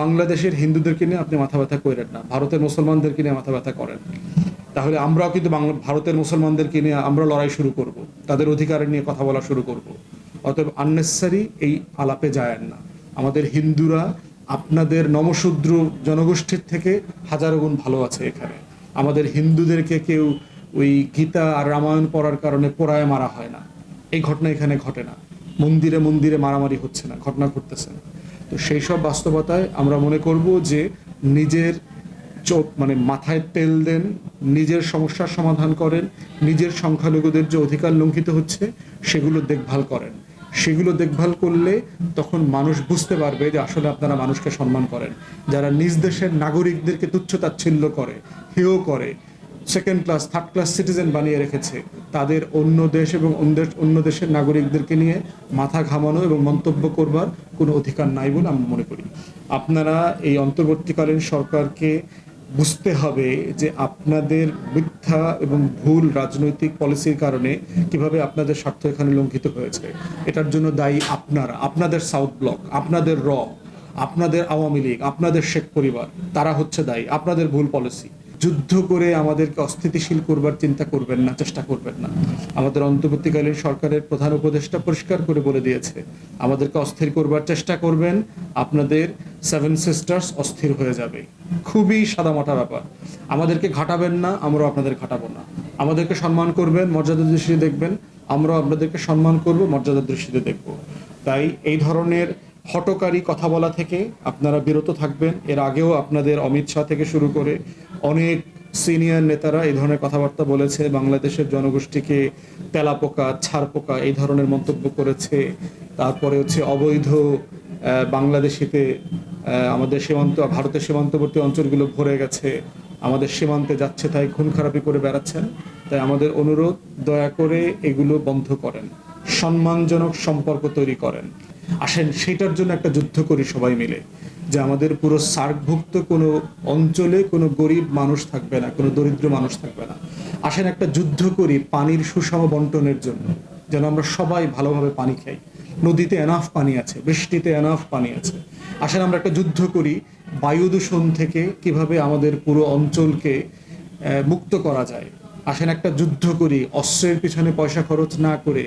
বাংলাদেশের হিন্দুদেরকে নিয়ে আপনি মাথা ব্যথা করেন না, ভারতের মুসলমানদেরকে নিয়ে মাথা ব্যথা করেন। তাহলে আমরাও কিন্তু বাংলা, ভারতের মুসলমানদেরকে নিয়ে আমরা লড়াই শুরু করব, তাদের অধিকার নিয়ে কথা বলা শুরু করব। অতএব আননেসারি এই আলাপে যায় না। আমাদের হিন্দুরা আপনাদের নমশূদ্র জনগোষ্ঠীর থেকে হাজারো গুণ ভালো আছে এখানে। আমাদের হিন্দুদেরকে কেউ ওই গীতা আর রামায়ণ পড়ার কারণে পোড়ায় মারা হয় না। এই ঘটনা এখানে ঘটে না। মন্দিরে মন্দিরে মারামারি হচ্ছে না, ঘটনা ঘটতেছে না। তো সেই সব বাস্তবতায় আমরা মনে করব যে নিজের চোখ মানে মাথায় তেল দেন, নিজের সমস্যার সমাধান করেন, নিজের সংখ্যালঘুদের যে অধিকার লঙ্ঘিত হচ্ছে, সেগুলো দেখভাল করেন। সেগুলো দেখভাল করলে তখন মানুষ বুঝতে পারবে যে আসলে আপনারা মানুষকে সম্মান করেন। যারা নিজ দেশের নাগরিকদেরকে তুচ্ছ তাচ্ছিল্য করে, হেয় করে second class third class citizen বানিয়ে রেখেছে। তাদের অন্য দেশ এবং অন্য দেশ- অন্য দেশের নাগরিকদেরকে নিয়ে মাথা ঘামানো এবং মন্তব্য করবার কোনো অধিকার নাই বলে আমি মনে করি। আপনারা এই অন্তর্বর্তীকালীন সরকারকে বুঝতে হবে যে আপনাদের মিথ্যা এবং ভুল রাজনৈতিক পলিসির কারণে কীভাবে আপনাদের স্বার্থ এখানে লঙ্ঘিত হয়েছে। এটার জন্য দায়ী আপনারা, আপনাদের সাউথ ব্লক, আপনাদের র, আপনাদের আওয়ামী লীগ, আপনাদের শেখ পরিবার, তারা হচ্ছে দায়ী, আপনাদের ভুল পলিসি। যুদ্ধ করে আমাদেরকে অস্থিতিশীল করবার চিন্তা করবেন না, চেষ্টা করবেন না। আমাদের অন্তর্বর্তীকালীন সরকারের প্রধান উপদেষ্টা পরিষ্কার করে বলে দিয়েছে, আমাদেরকে অস্থির করবার চেষ্টা করবেন, আপনাদের সেভেন সিস্টার্স অস্থির হয়ে যাবে। খুবই সাদামাটা ব্যাপার। আমাদেরকে ঘাটাবেন না, আমরাও আপনাদের ঘাটাবো না। আমাদেরকে সম্মান করবেন মর্যাদা দৃষ্টিতে দেখবেন, আমরাও আপনাদেরকে সম্মান করব মর্যাদা দৃষ্টিতে দেখব। তাই এই ধরনের হটকারী কথা বলা থেকে আপনারা বিরত থাকবেন। এর আগেও আপনাদের অমিত শাহ থেকে শুরু করে অনেক সিনিয়র নেতারা এই ধরনের কথাবার্তা বলেছে, বাংলাদেশের জনগোষ্ঠীকে তেলাপোকা ছাড়পোকা এই ধরনের মন্তব্য করেছে। তারপরে হচ্ছে অবৈধ বাংলাদেশিতে আমাদের সীমান্ত, ভারতের সীমান্তবর্তী অঞ্চলগুলো ভরে গেছে। আমাদের সীমান্তে যাচ্ছে তাই খুন খারাপি করে বেড়াচ্ছেন। তাই আমাদের অনুরোধ, দয়া করে এগুলো বন্ধ করেন। সম্মানজনক সম্পর্ক তৈরি করেন। আসেন, সেটার জন্য একটা যুদ্ধ করি সবাই মিলে। যে আমাদের পুরো সার্কভুক্ত কোনো অঞ্চলে কোনো গরিব মানুষ থাকবে না, কোনো দরিদ্র মানুষ থাকবে না। আসেন একটা যুদ্ধ করি পানির সুষম বন্টনের জন্য। যেন আমরা সবাই ভালোভাবে পানি খাই। নদীতে এনাফ পানি আছে, বৃষ্টিতে এনাফ পানি আছে। আসেন আমরা একটা যুদ্ধ করি বায়ু দূষণ থেকে কীভাবে আমাদের পুরো অঞ্চলকে মুক্ত করা যায়। আসেন একটা যুদ্ধ করি, অস্ত্রের পিছনে পয়সা খরচ না করে